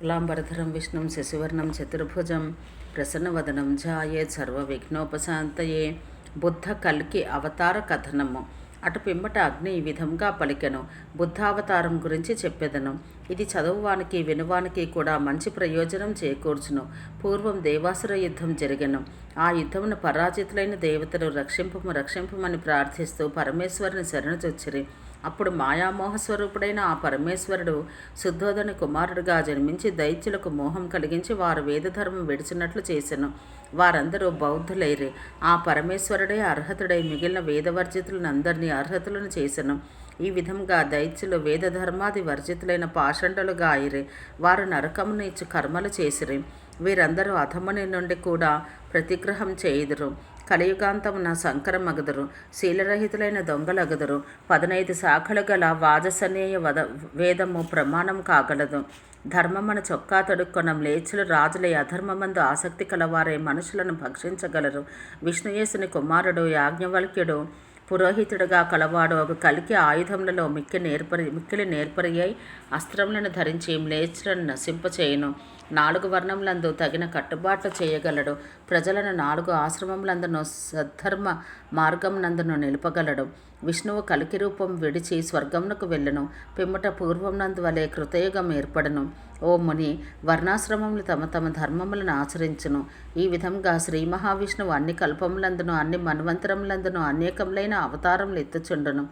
కులాంబరధరం విష్ణుం శశివర్ణం చతుర్భుజం ప్రసన్నవదనం ఝాయే సర్వ విఘ్నోపశాంతయే బుద్ధ కల్కి అవతార కథనము అటు పిమ్మట అగ్ని ఈ విధంగా పలికెను బుద్ధావతారం గురించి చెప్పెదను ఇది చదువువానికి వినువానికి కూడా మంచి ప్రయోజనం చేకూర్చును. పూర్వం దేవాసుర యుద్ధం జరిగను. ఆ యుద్ధమును పరాజితులైన దేవతలు రక్షింపము రక్షింపమని ప్రార్థిస్తూ పరమేశ్వరుని శరణుచొచ్చిరి అప్పుడు మాయామోహ స్వరూపుడైన ఆ పరమేశ్వరుడు శుద్ధోధని కుమారుడుగా జన్మించి దైత్యులకు మోహం కలిగించి వారు వేదధర్మం విడిచినట్లు చేశాను వారందరూ బౌద్ధులైరి. ఆ పరమేశ్వరుడే అర్హతుడై మిగిలిన వేదవర్జితులను అందరినీ అర్హతులను చేశాను ఈ విధంగా దైత్యులు వేదధర్మాది వర్జితులైన పాషండులుగా అయిరి వారు నరకమును ఇచ్చి కర్మలు చేసిరి. వీరందరూ అధముని నుండి కూడా ప్రతిగ్రహం చేయుదురు. కలియుగాంతమున సంకరమగదురు. శీలరహితులైన దొంగలగదురు. పదనైదు శాఖలు గల వాజసనేయ వద వేదము ప్రమాణం కాగలదు. ధర్మమన చొక్కా తొడుక్కొన లేచులు రాజుల అధర్మమందు ఆసక్తి కలవారే మనుషులను భక్షించగలరు. విష్ణుయేసుని కుమారుడు యాజ్ఞవల్క్యుడు పురోహితుడుగా కలవాడు. ఒక కలికి ఆయుధములలో మిక్కి నేర్పరి మిక్కిలి నేర్పరి అయి అస్త్రములను ధరించి మ్లేచ్చులను నశింపచేయును. నాలుగు వర్ణములందు తగిన కట్టుబాట్లు చేయగలడు. ప్రజలను నాలుగు ఆశ్రమములందును సద్ధర్మ మార్గం నందును నిలుపగలడు. విష్ణువు కలికి రూపం విడిచి స్వర్గమునకు వెళ్ళను. పిమ్మట పూర్వమునందు వలె కృతయుగం ఏర్పడను. ఓ ముని వర్ణాశ్రమములు తమ తమ ధర్మములను ఆచరించును. ఈ విధంగా శ్రీ మహావిష్ణువు అన్ని కల్పములందును అన్ని మన్వంతరములందును అనేకములైన అవతారములు ఎత్తుచుండును.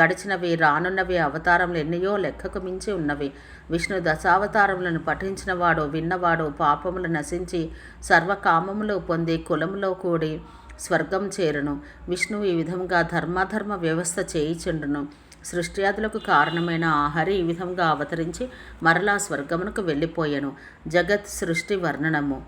గడిచినవి రానున్నవి అవతారములు ఎన్నయో లెక్కకు మించి ఉన్నవి. విష్ణు దశావతారములను పఠించినవాడు విన్నవాడు పాపములు నశించి సర్వకామములు పొంది కులములో కూడి స్వర్గం చేరును. విష్ణువు ఈ విధంగా ధర్మాధర్మ వ్యవస్థ చేయిచుండును. సృష్ట్యాదులకు కారణమైన ఆహరి ఈ విధంగా అవతరించి మరలా స్వర్గమునకు వెళ్ళిపోయాను. జగత్ సృష్టి వర్ణనము.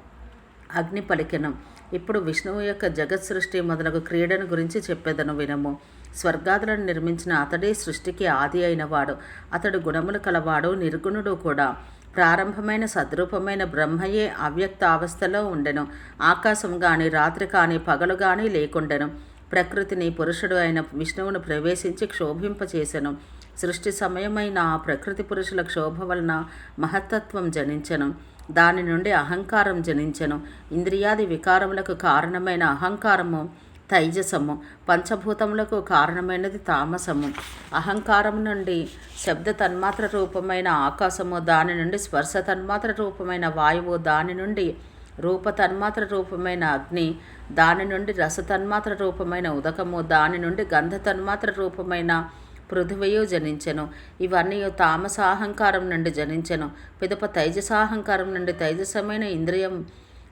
అగ్ని పలికెను. ఇప్పుడు విష్ణువు యొక్క జగత్ సృష్టి మొదలగు క్రీడను గురించి చెప్పేదను వినము. స్వర్గాదులను నిర్మించిన అతడే సృష్టికి ఆది అయినవాడు. అతడు గుణములు కలవాడు నిర్గుణుడు కూడా. ప్రారంభమైన సద్రూపమైన బ్రహ్మయే అవ్యక్త అవస్థలో ఉండెను. ఆకాశం కానీ రాత్రి కానీ పగలు కానీ లేకుండెను. ప్రకృతిని పురుషుడు అయిన విష్ణువును ప్రవేశించి క్షోభింపచేసెను. సృష్టి సమయమైన ఆ ప్రకృతి పురుషుల క్షోభ వలన మహత్తత్వం జనించెను. దాని నుండి అహంకారం జనించెను. ఇంద్రియాది వికారములకు కారణమైన అహంకారము తైజసము. పంచభూతములకు కారణమైనది తామసము. అహంకారం నుండి శబ్ద తన్మాత్ర రూపమైన ఆకాశము దాని నుండి స్పర్శ తన్మాత్ర రూపమైన వాయువు దాని నుండి రూప తన్మాత్ర రూపమైన అగ్ని దాని నుండి రస తన్మాత్ర రూపమైన ఉదకము దాని నుండి గంధ తన్మాత్ర రూపమైన పృథివయు జనించెను. ఇవన్నీ తామసాహంకారం నుండి జనించెను. పిదప తైజసాహంకారం నుండి తైజసమైన ఇంద్రియం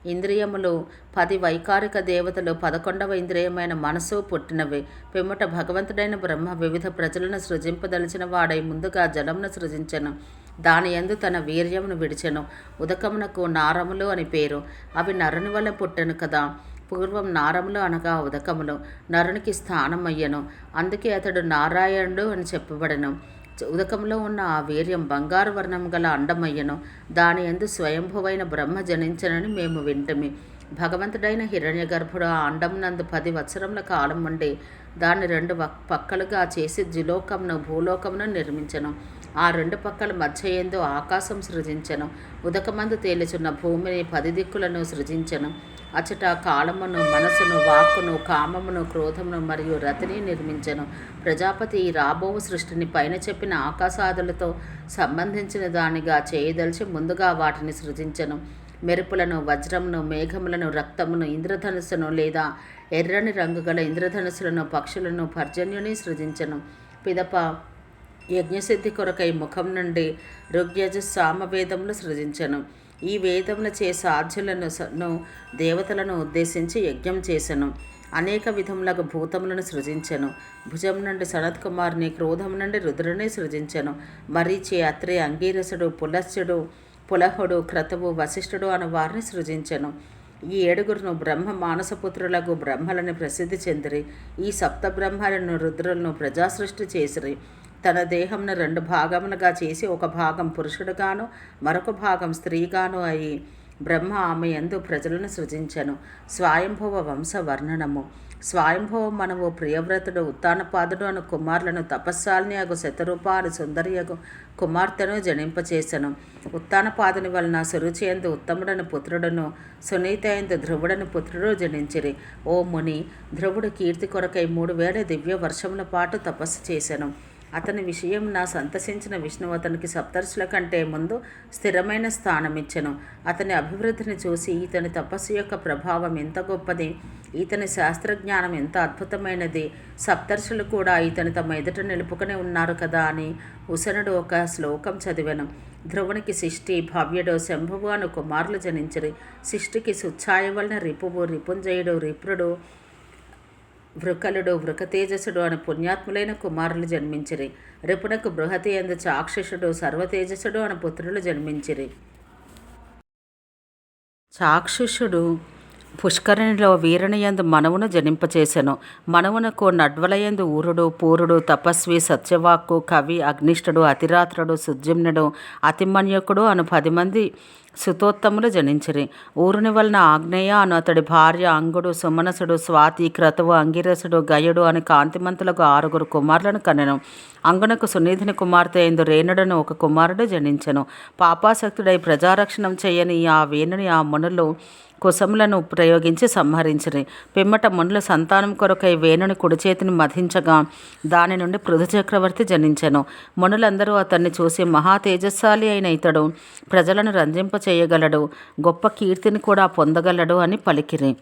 ఇంద్రియములు పది వైకారిక దేవతలు పదకొండవ ఇంద్రియమైన మనసు పుట్టినవి. పిమ్మట భగవంతుడైన బ్రహ్మ వివిధ ప్రజలను సృజింపదలిచిన వాడై ముందుగా జలమును సృజించను. దాని ఎందు తన వీర్యమును విడిచెను. ఉదకమునకు నారములు అని పేరు. అవి నరుని వల్ల పుట్టెను కదా. పూర్వం నారములు అనగా ఉదకములు. నరునికి స్థానమయ్యను. అందుకే అతడు నారాయణుడు అని చెప్పబడను. ఉదకంలో ఉన్న ఆ వీర్యం బంగారు వర్ణం గల అండమయ్యను దాని ఎందు స్వయంభువైన బ్రహ్మ జనించనని మేము వింటమి. భగవంతుడైన హిరణ్య గర్భుడు ఆ అండమునందు పది వత్సరముల కాలం ఉండి దాన్ని రెండు పక్కలుగా చేసి జిలోకమును భూలోకమును నిర్మించను. ఆ రెండు పక్కల మధ్య ఎందు ఆకాశం సృజించను. ఉదకమందు తేలిచున్న భూమిని పది దిక్కులను సృజించను. అచట కాలమును మనసును వాక్కును కామమును క్రోధమును మరియు రతిని నిర్మించను. ప్రజాపతి ఈ రాబో సృష్టిని పైన చెప్పిన ఆకాశాదులతో సంబంధించిన దానిగా చేయదలిచి ముందుగా వాటిని సృజించను. మెరుపులను వజ్రమును మేఘములను రక్తమును ఇంద్రధనుస్సును లేదా ఎర్రని రంగు గల ఇంద్రధనుసులను పక్షులను పర్జన్యుని సృజించను. పిదప యజ్ఞసిద్ధి కొరకై ముఖం నుండి ఋగ్యజ సామవేదములు సృజించను. ఈ వేదముల చే సాధ్యులను దేవతలను ఉద్దేశించి యజ్ఞం చేసెను. అనేక విధములకు భూతములను సృజించెను. భుజం నుండి సనత్ కుమార్ని క్రోధం నుండి రుద్రుని సృజించెను. మరీచి అత్రి అంగీరసుడు పులస్యుడు పులహుడు క్రతువు వశిష్ఠుడు అను వారిని సృజించెను. ఈ ఏడుగురును బ్రహ్మ మానసపుత్రులకు బ్రహ్మలని ప్రసిద్ధి చెందిరి. ఈ సప్త బ్రహ్మలను రుద్రులను ప్రజాసృష్టి చేసిరి. తన దేహంను రెండు భాగములుగా చేసి ఒక భాగం పురుషుడుగాను మరొక భాగం స్త్రీగాను అయి బ్రహ్మ ఆమె ఎందు ప్రజలను సృజించను. స్వయంభవ వంశ వర్ణనము స్వయంభవ మనవు ప్రియవ్రతుడు ఉత్తానపాదుడు అను కుమారులను తపస్సాలిని అగు శతరూప అను సుందరియగు కుమార్తెను జనింపచేసెను. ఉత్తానపాదుని వలన సురుచియందు ఉత్తముడని పుత్రుడును సునీతయందు ధ్రువుడను పుత్రుడు జనించిరి. ఓ ముని ధ్రువుడు కీర్తి కొరకై మూడు వేల దివ్య వర్షముల పాటు తపస్సు చేశాను అతని విషయం నా సంతసించిన విష్ణువు అతనికి సప్తర్షుల కంటే ముందు స్థిరమైన స్థానమిచ్చను. అతని అభివృద్ధిని చూసి ఇతని తపస్సు యొక్క ప్రభావం ఎంత గొప్పది ఇతని శాస్త్రజ్ఞానం ఎంత అద్భుతమైనది సప్తర్షులు కూడా ఇతని తమ ఎదుట నిలుపుకునే ఉన్నారు కదా అని ఉసనుడు ఒక శ్లోకం చదివాను. ధ్రువునికి శిష్టి భవ్యుడు శంభువు అను కుమారులు జనించిరి. శిష్టికి సుచ్ఛాయ వలన రిపువు రిపుంజయుడు రిప్రుడు వృకలుడు వృకతేజసుడు అని పుణ్యాత్ములైన కుమారులు జన్మించిరి. రిపునకు బృహతి ఎందు చాక్షుషుడు సర్వతేజసుడు అని పుత్రులు జన్మించిరి. చాక్షుషుడు పుష్కరిణిలో వీరునియందు మనవును జనింపచేసెను. మనవునకు నడ్వలయందు ఊరుడు పూరుడు తపస్వి సత్యవాక్కు కవి అగ్నిష్ఠుడు అతిరాత్రుడు సుజుమ్నుడు అతిమన్యకుడు అను పది మంది సుతోత్తములు జనించిరి. ఊరుని వలన ఆగ్నేయ అను అతడి భార్య అంగుడు సుమనసుడు స్వాతి క్రతువు అంగిరసుడు గయుడు అని కాంతిమంతులకు ఆరుగురు కుమారులను కనెను. అంగునకు సునీధిని కుమార్తె ఎందు రేణుడను ఒక కుమారుడు జనించెను. పాపాసక్తుడై ప్రజారక్షణం చేయని ఆ వేణుని ఆ మునులు కుశములను ప్రయోగించి సంహరించిరి. పిమ్మట మునుల సంతానం కొరకై వేణుని కుడి చేతిని మధించగా దాని నుండి పృథు చక్రవర్తి జనించెను. మునులందరూ అతన్ని చూసి మహా తేజస్శాలి అయిన ఇతడు ప్రజలను రంజింప చేయగలడు గొప్ప కీర్తిని కూడా పొందగలడు అని పలికిరి.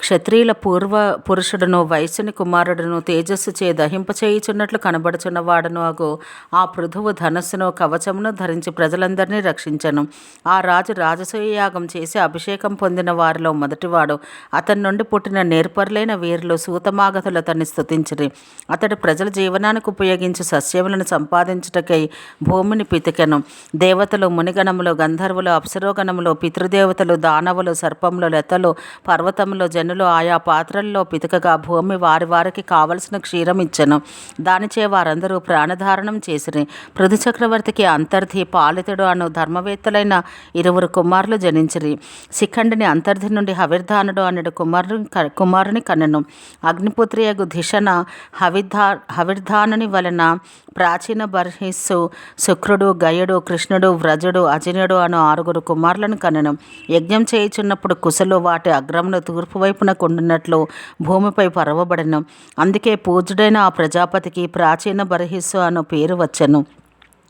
క్షత్రియుల పూర్వ పురుషుడును వయస్సుని కుమారుడును తేజస్సు చే దహింపచేయుచున్నట్లు కనబడుచున్నవాడను అగు ఆ పృథువు ధనస్సును కవచమును ధరించి ప్రజలందరినీ రక్షించను. ఆ రాజు రాజసూయ యాగం చేసి అభిషేకం పొందిన వారిలో మొదటివాడు. అతని నుండి పుట్టిన నేర్పరులైన వీరులు సూతమాగతులు అతన్ని స్థుతించిరి అతడు ప్రజల జీవనానికి ఉపయోగించి సస్యములను సంపాదించుటకై భూమిని పితికెను. దేవతలు మునిగణములు గంధర్వులు అప్సరోగణములు పితృదేవతలు దానవులు సర్పములు లతలు పర్వతములు జనులు ఆయా పాత్రల్లో పితకగా భూమి వారి వారికి కావలసిన క్షీరం ఇచ్చెను. దానిచే వారందరూ ప్రాణధారణం చేసిరి. పృథు చక్రవర్తికి అంతర్ధి పాలితుడు అను ధర్మవేత్తలైన ఇరువురు కుమారులు జనించిరి. శిఖండిని అంతర్ధి నుండి హవిర్ధానుడు అనడు కుమారుని క- కుమారుని కనెను. అగ్నిపుత్రియగు ధిషణ హవిర్ధా హవిర్ధానుని వలన ప్రాచీన బర్హిస్సు శుక్రుడు గయుడు కృష్ణుడు వ్రజుడు అజినుడు అను ఆరుగురు కుమారులను కనెను. యజ్ఞం చేయుచున్నప్పుడు కుశలు వాటి అగ్రమును తూర్పు వైపున కొండున్నట్లు భూమిపై పరవబడను. అందుకే పూజుడైన ఆ ప్రజాపతికి ప్రాచీన బర్హిస్సు అను పేరు వచ్చను.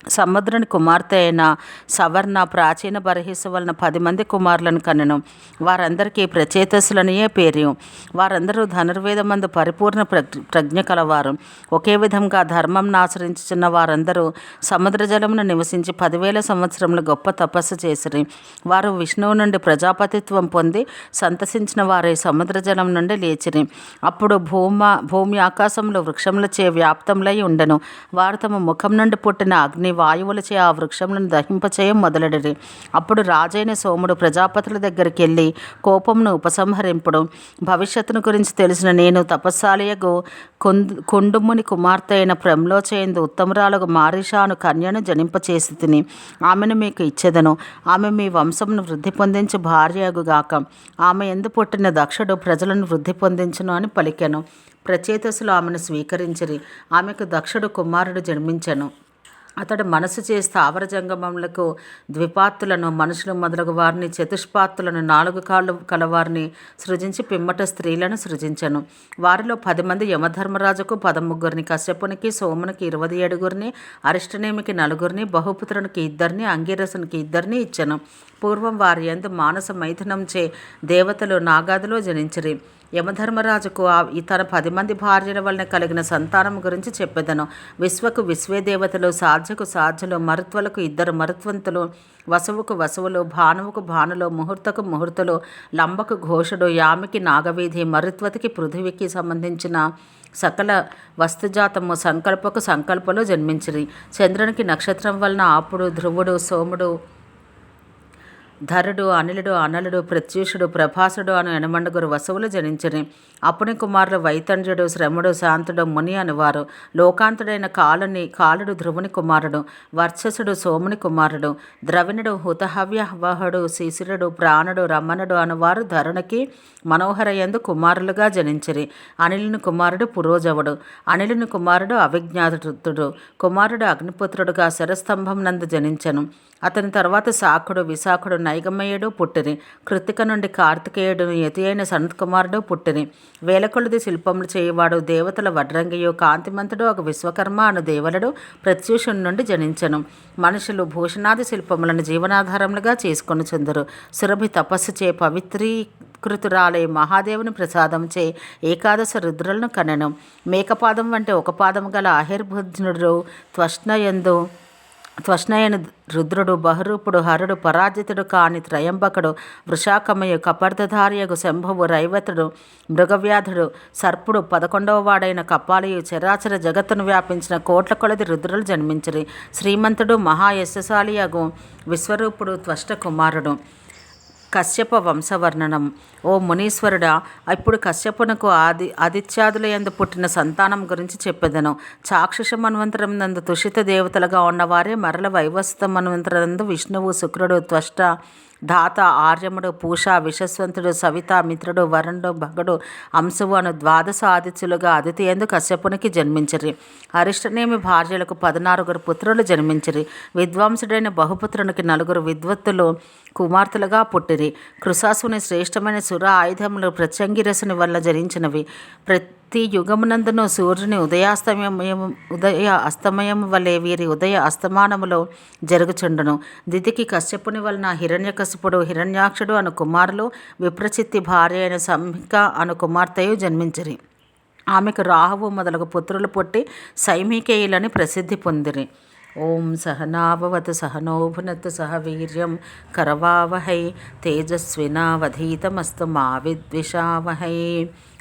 సముద్రుని కుమార్తె అయిన సవర్ణ ప్రాచీన బర్హిస్సు వలన పది మంది కుమారులను కనెను. వారందరికీ ప్రచేతసులనియే పేరు వారందరూ ధనుర్వేదమందు పరిపూర్ణ ప్రజ్ఞ ప్రజ్ఞ కలవారు. ఒకే విధంగా ధర్మం ఆచరించుచున్న వారందరూ సముద్ర జలమును నివసించి పదివేల సంవత్సరములు గొప్ప తపస్సు చేసిరి. వారు విష్ణువు నుండి ప్రజాపతిత్వం పొంది సంతసించిన వారే సముద్ర జలం నుండి లేచిరి. అప్పుడు భూమ భూమి ఆకాశంలో వృక్షములచే వ్యాప్తములై ఉండెను. వారు తమ ముఖం నుండి పుట్టిన అగ్ని వాయువులచే ఆ వృక్షములను దహింపచేయ మొదలెడిరి. అప్పుడు రాజైన సోముడు ప్రజాపతుల దగ్గరికి వెళ్ళి కోపంను ఉపసంహరింపుడు భవిష్యత్తును గురించి తెలిసిన నేను తపస్సాలయగు కుంద్ కుండుముని కుమార్తె అయిన ప్రమ్లోచేందు ఉత్తమరాలకు మారిషాను కన్యను జనింపచేసి తిని ఆమెను మీకు ఇచ్చేదను. ఆమె మీ వంశమును వృద్ధి పొందించి భార్యగుగాక ఆమె ఎందు పుట్టిన దక్షుడు ప్రజలను వృద్ధి పొందించును అని పలికెను. ప్రచేతసులు ఆమెను స్వీకరించిరి. ఆమెకు దక్షుడు కుమారుడు జన్మించెను. అతడు మనసు చే స్థావర జంగమములకు ద్విపాత్తులను మనుషులు మొదలగు వారిని చతుష్పాత్తులను నాలుగు కాళ్ళు కలవారిని సృజించి పిమ్మట స్త్రీలను సృజించను. వారిలో పది మంది యమధర్మరాజుకు పదముగ్గురిని కశ్యపునికి సోమునికి ఇరవై ఏడుగురిని అరిష్టనేమికి నలుగురిని బహుపుత్రునికి ఇద్దరిని అంగిరసునికి ఇద్దరిని ఇచ్చను. పూర్వం వారి యందు మానస మైథునం చే దేవతలు నాగాదులో జనించిరి. యమధర్మరాజుకు తన పది మంది భార్యల వలన కలిగిన సంతానం గురించి చెప్పెదను. విశ్వకు విశ్వే దేవతలు సాధ్యకు సాధ్యులు మరుత్వలకు ఇద్దరు మరుత్వంతులు వసవుకు వసువులు భానువుకు భానులు ముహూర్తకు ముహూర్తులు లంబకు ఘోషుడు యామికి నాగవీధి మరుత్వతికి పృథివికి సంబంధించిన సకల వస్తుజాతము సంకల్పకు సంకల్పలు జన్మించిరి. చంద్రునికి నక్షత్రం వలన ఆపుడు ధ్రువుడు సోముడు ధరుడు అనిలుడు అనలుడు ప్రత్యూషుడు ప్రభాసుడు అను ఎనమండుగురు వసువులు జనించిరి. అప్పుని కుమారులు వైతండ్యుడు శ్రముడు శాంతుడు ముని అనువారు లోకాంతుడైన కాలుని కాలుడు ధ్రువుని కుమారుడు వర్చసుడు సోముని కుమారుడు ద్రవిణుడు హుతహవ్యవహుడు శిశిరుడు ప్రాణుడు రమణుడు అనువారు ధరునికి మనోహర ఎందు కుమారులుగా జనించిరి. అనిలుని కుమారుడు పురోజవుడు అనిలుని కుమారుడు అవిజ్ఞాతుడు కుమారుడు అగ్నిపుత్రుడుగా శరస్తంభం నందు జనించను. అతని తర్వాత శాఖుడు విశాఖుడు నైగమయ్యుడు పుట్టిరి. కృతిక నుండి కార్తికేయుడు యతి అయిన సనత్కుమారుడు పుట్టిరి. వేలకొలది శిల్పములు చేయవాడు దేవతల వడ్రంగియు కాంతిమంతుడు ఒక విశ్వకర్మ అను దేవలుడు ప్రత్యూషుని నుండి జనించను. మనుషులు భూషణాది శిల్పములను జీవనాధారములుగా చేసుకొని చెందరు. సురభి తపస్సు చే పవిత్రీ కృతురాలై మహాదేవుని ప్రసాదంచే ఏకాదశ రుద్రులను కనెను. మేకపాదం వంటి ఒక పాదం గల అహిర్బుద్ధుడు త్వష్ణయందు త్వష్ణయన రుద్రుడు బహరూపుడు హరుడు పరాజితుడు కాని త్రయంబకుడు వృషాకమయు కపర్ధధారియగు శంభువు రైవతుడు మృగవ్యాధుడు సర్పుడు పదకొండవ వాడైన కపాలియు చరాచర జగత్తును వ్యాపించిన కోట్ల కొలది రుద్రులు జన్మించిరి. శ్రీమంతుడు మహాయశశాలియగు విశ్వరూపుడు త్వష్ట కుమారుడు. కశ్యప వంశవర్ణనం. ఓ మునీశ్వరుడా ఇప్పుడు కశ్యపునకు ఆది ఆదిత్యాదుల యందు పుట్టిన సంతానం గురించి చెప్పెదను. చాక్షుష మన్వంతరం నందు తుషిత దేవతలుగా ఉన్నవారే మరల వైవస్త మన్వంతరందు విష్ణువు శుక్రుడు త్వష్ట ధాత ఆర్యముడు పూష విశ్వస్వంతుడు సవిత మిత్రుడు వరుణుడు భగడు అంశువు అను ద్వాదశ ఆదిత్యులుగా అదితి ఎందు కశ్యపునికి జన్మించిరి. అరిష్టనేమి భార్యలకు పదనారుగురు పుత్రులు జన్మించిరి. విద్వాంసుడైన బహుపుత్రునికి నలుగురు విద్వత్తులు కుమార్తెలుగా పుట్టిరి. కృషాసుని శ్రేష్టమైన సుర ఆయుధములు ప్రత్యంగిరసుని వల్ల జరించినవి. ప్రతి యుగమునందును సూర్యుని ఉదయాస్తమయం ఉదయ అస్తమయం వలె వీరి ఉదయ అస్తమానములో జరుగుచుండును. దితికి కశ్యపుని వలన హిరణ్యకశిపుడు హిరణ్యాక్షుడు అను కుమారులు విప్రచిత్తి భార్య అయిన సంహిక అను కుమార్తెయు జన్మించిరి. ఆమెకు రాహువు మొదలగు పుత్రులు పుట్టి సైమికేయులని ప్రసిద్ధి పొందిరి. ఓం సహనాభవతు సహనోభునత్తు సహ వీర్యం కరవావహై తేజస్వినావధీతమస్తు మా విద్విషావహై